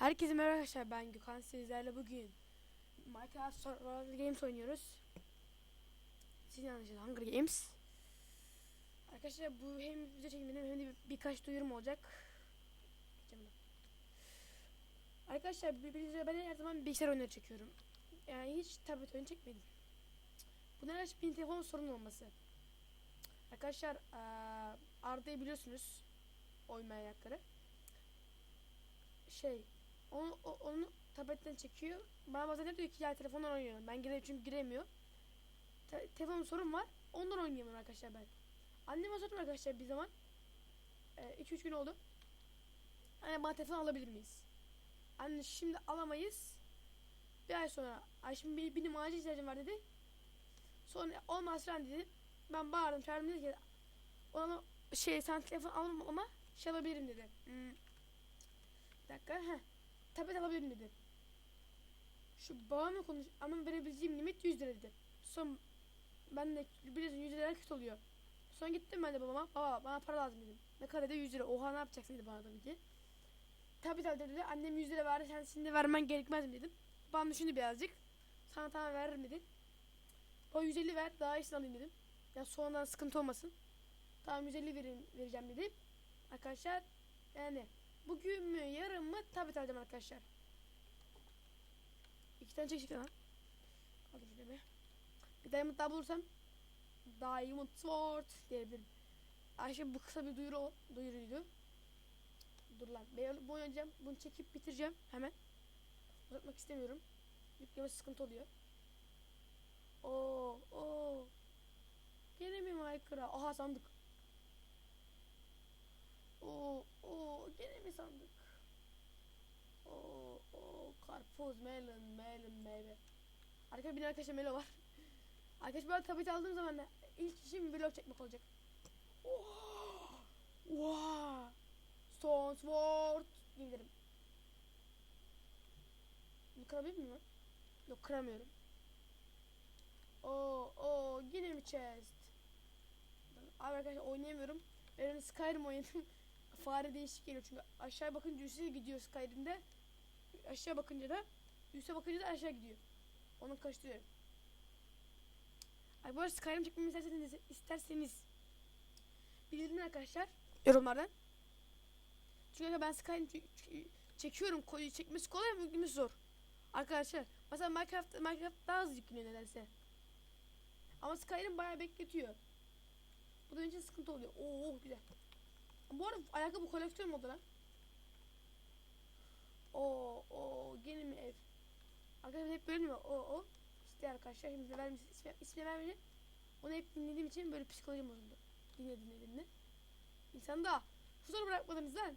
Herkese merhaba arkadaşlar ben Gökhan sizlerle bugün Minecraft Survival Games oynuyoruz. Siz yanlışınız Hunger Games. Arkadaşlar bu hem video çekimlerim hem de bir- birkaç duyurum olacak. Arkadaşlar bildiğiniz ben her zaman bilgisayar oyunları çekiyorum. Yani hiç tablet oyunu çekmedim. Bunun araç bir telefon sorun olması. Arkadaşlar Arda'yı biliyorsunuz. Oyun manyakları şey onu, o- onu tabletten çekiyor. Bana bazen diyor ki ya telefondan oynuyorum. Ben giremiyorum çünkü giremiyor. Te- telefonun sorun var. Ondan oynayamıyorum arkadaşlar ben. Anneme sordum arkadaşlar bir zaman. 2-3 gün oldu. Anne bana telefon alabilir miyiz? Anne şimdi alamayız. Bir ay sonra ay şimdi benim acil ihtiyacım var dedi. Sonra olmaz falan dedi. Ben bağırdım çağırdım dedi ki ona şey sen telefon alamam ama şey alabilirim dedi. Hmm, bir dakika. Heh. Tablet alabilirim dedi. Şu babamla konuş ama verebileceğim limit 100 lira dedi. Son ben de biliyorsun 100 lira kötü oluyor. Sonra gittim ben de babama. Baba bana para lazım dedim. Ne kadar dedi 100 lira. Oha ne yapacaksın dedi bana tabii ki. Tabii tabii dedi. Annem 100 lira verdi. Sen şimdi vermen gerekmez mi dedim. Babam düşündü birazcık. Sana tamam veririm dedi. O 150 ver daha iyisini alayım dedim. Ya sonradan sıkıntı olmasın. Tamam 150 verin, vereceğim dedi. Arkadaşlar yani Bugün mü yarın mı tabi alacağım arkadaşlar. İki tane çekecek lan. Hadi şöyle bir. Bir diamond daha bulursam Diamond Sword diyebilirim. Ayşe bu kısa bir duyuru duyuruydu. Dur lan. Ben bu oynayacağım. Bunu çekip bitireceğim hemen. Uzatmak istemiyorum. Yüklemesi sıkıntı oluyor. Oo, oo. Gene mi Minecraft? Aha sandık. Oo, oo, gene mi sandık? Oo, oo, karpuz, melon, melon, meyve. Arkadaşlar bir arkadaşlar melo var. Arkadaşlar ben tablet aldığım zaman da ilk işim vlog çekmek olacak. Oh, wow. Stone Sword diyebilirim. Bunu kırabilir miyim lan? Yok kıramıyorum. Oo, oo, yine mi chest? Abi arkadaşlar oynayamıyorum. Ben Skyrim oynadım. Fare değişik geliyor çünkü aşağı bakınca üste gidiyor Skyrim'de. Aşağı bakınca da üste bakınca da aşağı gidiyor. Onu karıştırıyorum. Ay bu arada Skyrim çekmemi isterseniz, isterseniz bildirin arkadaşlar yorumlardan. Çünkü ben Skyrim çekiyorum. Çekmesi kolay mı yüklemesi zor. Arkadaşlar mesela Minecraft Minecraft daha hızlı yükleniyor nedense. Ama Skyrim bayağı bekletiyor. Bu da için sıkıntı oluyor. Oo güzel. Bu arada ayakkabı koleksiyon modu lan. Oo oo gene mi ev? Arkadaşlar hep böyle mi? O o. İşte arkadaşlar şimdi vermiş ismi, ismi vermedi. Onu hep dinlediğim için böyle psikolojim bozuldu. Dinle dinle dinle. İnsan da huzur bırakmadınız lan.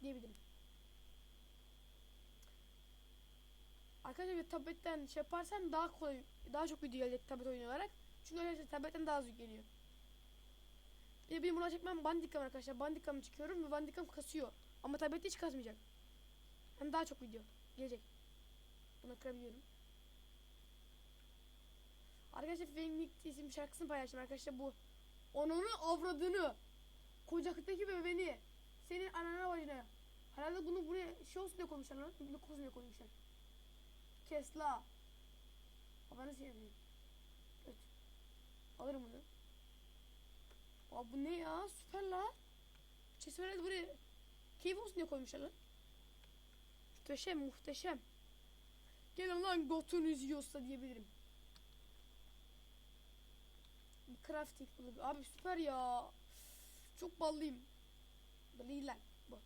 Diyebilirim. Arkadaşlar bir tabletten şey yaparsan daha kolay, daha çok video gelecek tablet oyunu olarak. Çünkü arkadaşlar tabletten daha az yükleniyor. Bir de benim buna çekmem bandikam arkadaşlar. Bandikam çıkıyorum ve bandikam kasıyor. Ama tablette hiç kasmayacak. Hem daha çok video gelecek. Bunu kırabiliyorum. Arkadaşlar Fenglik isim şarkısını paylaştım arkadaşlar bu. Onun avradını. Kocaktaki bebeğini. Senin anana bacına. Herhalde bunu buraya şey olsun diye koymuşlar lan. Bunu olsun diye koymuşlar. Kes la. Babanı seveyim. Evet. Alırım bunu. Aa bu ne ya? Süper la. Chest herhalde buraya keyif olsun diye koymuşlar lan. Muhteşem muhteşem. Gelin lan götünüz yiyorsa diyebilirim. Bir crafting bulu- Abi süper ya. Çok ballıyım. Ballıyım lan. Bu.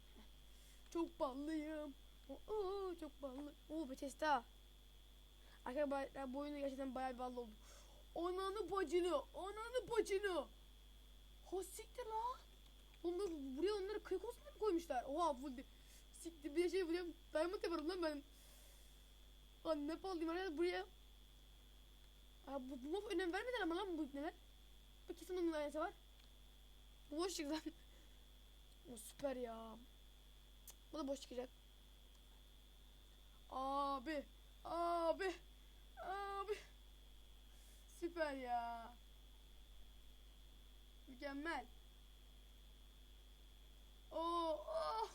Çok ballıyım. Oo, çok ballı. Oo daha. Arkadaşlar bu oyunu gerçekten bayağı ballı oldum. Ananı bacını. Ananı bacını. Ha siktir la. Onları diye mi koymuşlar? Oha full de. Siktir bir şey buraya diamond yaparım lan ben. Lan ne pahalıyım herhalde buraya. Aa, bu, bu mob önem vermediler ama lan bu neler. Bu kesin onun aynısı var. Bu boş çıktı lan. O süper ya. Bu da boş çıkacak. Abi. Abi. Abi. Süper ya. Mükemmel. Oo, oh.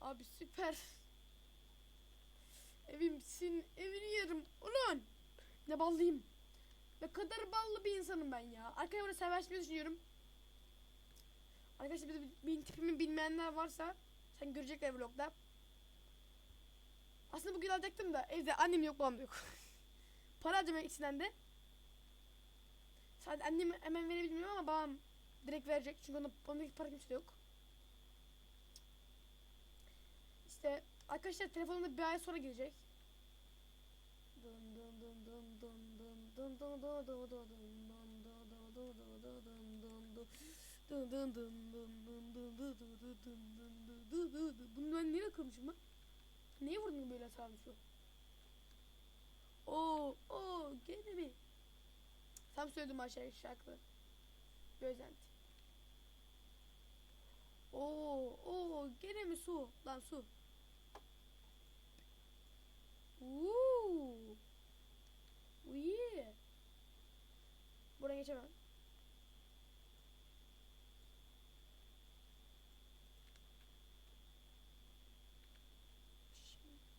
Abi süper. Evimsin, evini yerim. Ulan. Ne ballıyım. Ne kadar ballı bir insanım ben ya. Arkadaşlar burada severşmeyi düşünüyorum. Arkadaşlar benim, benim tipimi bilmeyenler varsa sen görecekler vlogda. Aslında bugün alacaktım da evde annem yok babam yok. Para harcamak ikisinden de. Sadece annem hemen verebilmiyor ama babam direkt verecek. Çünkü onda, ondaki para kimse yok. İşte arkadaşlar telefonumda bir ay sonra gelecek. Bunu ben nereye kırmışım ben? Neye vurdum böyle hatalı şu? Oo, oo, gene mi? Tam söyledim aşağıya şarkı. Gözenti. Oo, oo, gene mi su? Lan su. Uuu. Uy. Buradan geçemem.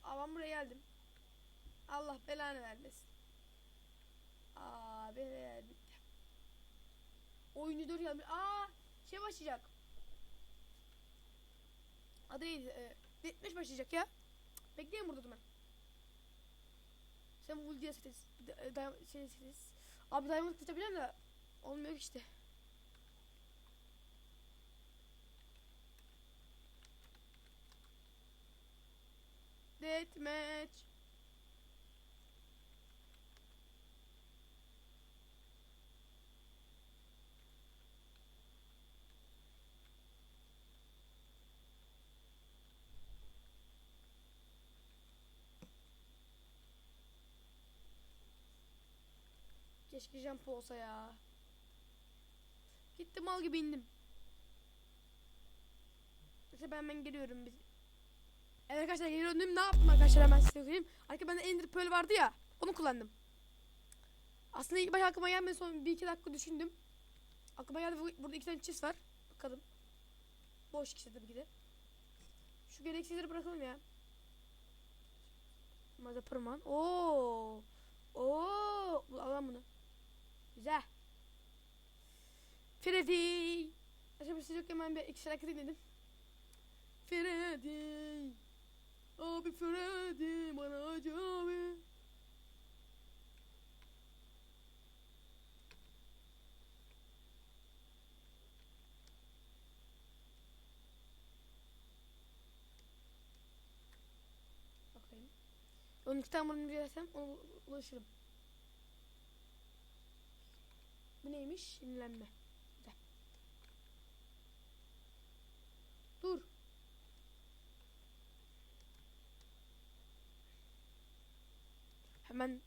Aa, ben buraya geldim. Allah belanı vermesin. Abi bitti. Oyuncu 4 gelmiş. Aa şey başlayacak. Adı neydi? Ee, Deathmatch başlayacak ya. Bekleyin burada ben. Sen Vulgia sitesi, şey sitesi. Abi Diamond tutabilirim de olmuyor işte. Deathmatch. Keşke jump olsa ya. Gittim mal gibi indim. İşte ben ben geliyorum biz. Evet arkadaşlar dedim. Ne yaptım arkadaşlar hemen size söyleyeyim. Arka bende Ender Pearl vardı ya. Onu kullandım. Aslında ilk başta aklıma gelmedi sonra bir iki dakika düşündüm. Aklıma geldi bu- burada iki tane çiz var. Bakalım. Boş ikisi tabii ki de. Şu gereksizleri bırakalım ya. Maza Pırman. Oo. Oo. Bu- Alalım bunu. Güzel. Freddy. Aşağı bir şey yok hemen bir iki şarkı dinledim. Freddy. Abi Freddy bana acı abi. Bakayım. 12 tane bunu bilirsem ona ulaşırım. Bu neymiş? Güzel. Dur. Hemen.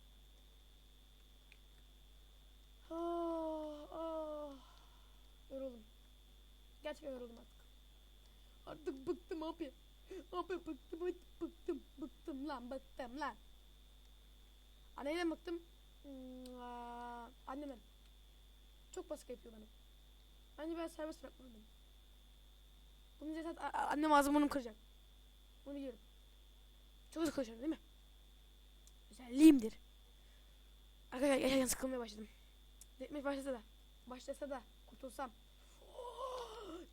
Ah, ah. Yoruldum. Gerçekten yoruldum artık. Artık bıktım abi. Abi bıktım artık bıktım. Bıktım lan bıktım lan. Anneyle bıktım. Hmm, aa, annemden. Çok baskı yapıyor bana. Bence ben serbest bırakmalıyım. A- a- annem ağzımı onu kıracak. Bunu biliyorum. Çok hızlı konuşuyorum değil mi? Özelliğimdir. Arkadaşlar gerçekten sıkılmaya başladım. Detmek başlasa da. Başlasa da kurtulsam.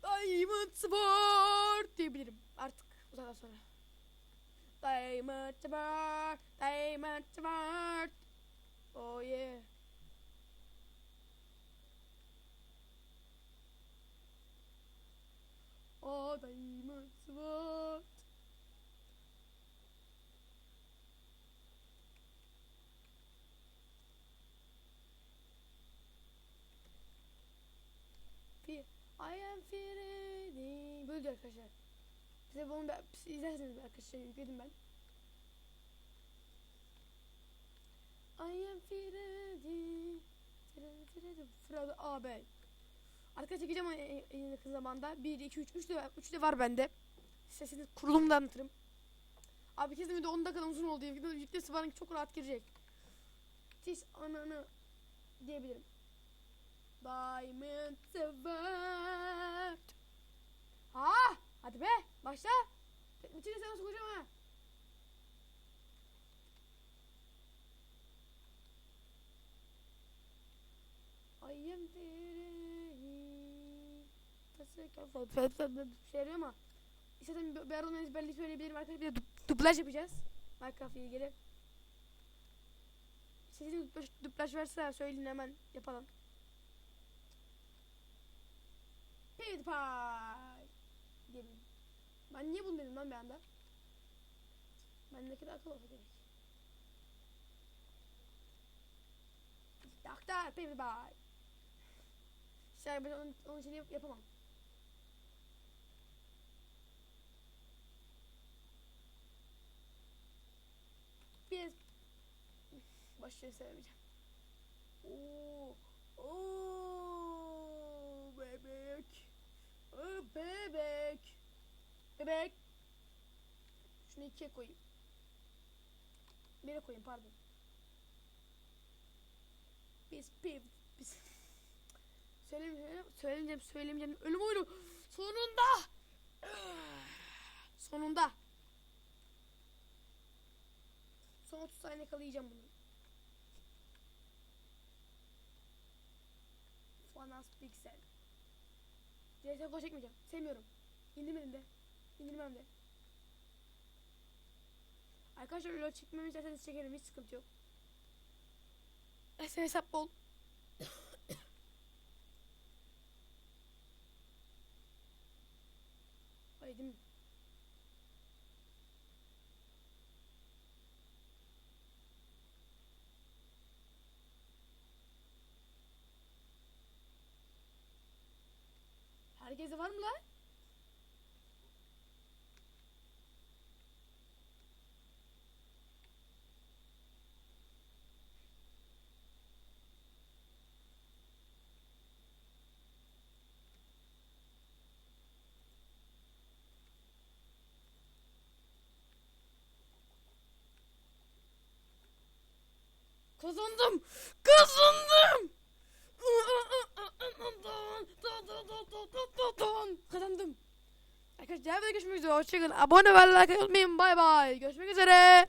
Diamond Sword diyebilirim artık uzaktan sonra. Diamond Sword, Diamond Sword. Oh yeah. Oh, Sword. Fi- I am Freddy. Diyor arkadaşlar. Size bunu da siz izlerseniz arkadaşlar yükledim ben. I am Freddy. Freddy, Freddy, Freddy. Arkadaşlar çekeceğim en- yakın zamanda. 1, 2, 3, 3 de, var- 3 de var bende. Sesini kurulumda anlatırım. Abi kesin video 10 dakika uzun oldu. Yüklesi bana çok rahat girecek. Tis ananı diyebilirim. Diamond Sword. Ha, hadi be, başla. Bitirirse nasıl koyacağım ha? I am şey arıyor ama İstediğim bir aradan ezberli söyleyebilirim arkadaşlar. Bir de du- dublaj yapacağız. Minecraft'la ilgili. İstediğiniz dublaj, dublaj varsa söyleyin hemen yapalım. PewDiePie diyelim. Ben niye bunu dedim lan bir anda? Bendeki de akıl olsa gerek. Doktor PewDiePie. İşte ben onun, onun için yap- yapamam. Biz başlığı söylemeyeceğim. Oo, oo, bebek. Oo, bebek. Bebek. Şunu ikiye koyayım. Bire koyayım pardon. Biz piv biz söylemeyeceğim söylemeyeceğim söylemeyeceğim ölüm oyunu sonunda sonunda son 30 saniye kalayacağım bunu. Fanas Pixel. CSGO çekmeyeceğim. Sevmiyorum. İndirmedim de. İndirmem de. Arkadaşlar LoL çekmemi isterseniz çekerim. Hiç sıkıntı yok. Sen hesap bol. Ay değil mi? Herkese var mı lan? Kazandım. Kazandım. Kazandım. Arkadaşlar videoda görüşmek üzere. Hoşçakalın. Abone ve like unutmayın. Bay bay. Görüşmek üzere.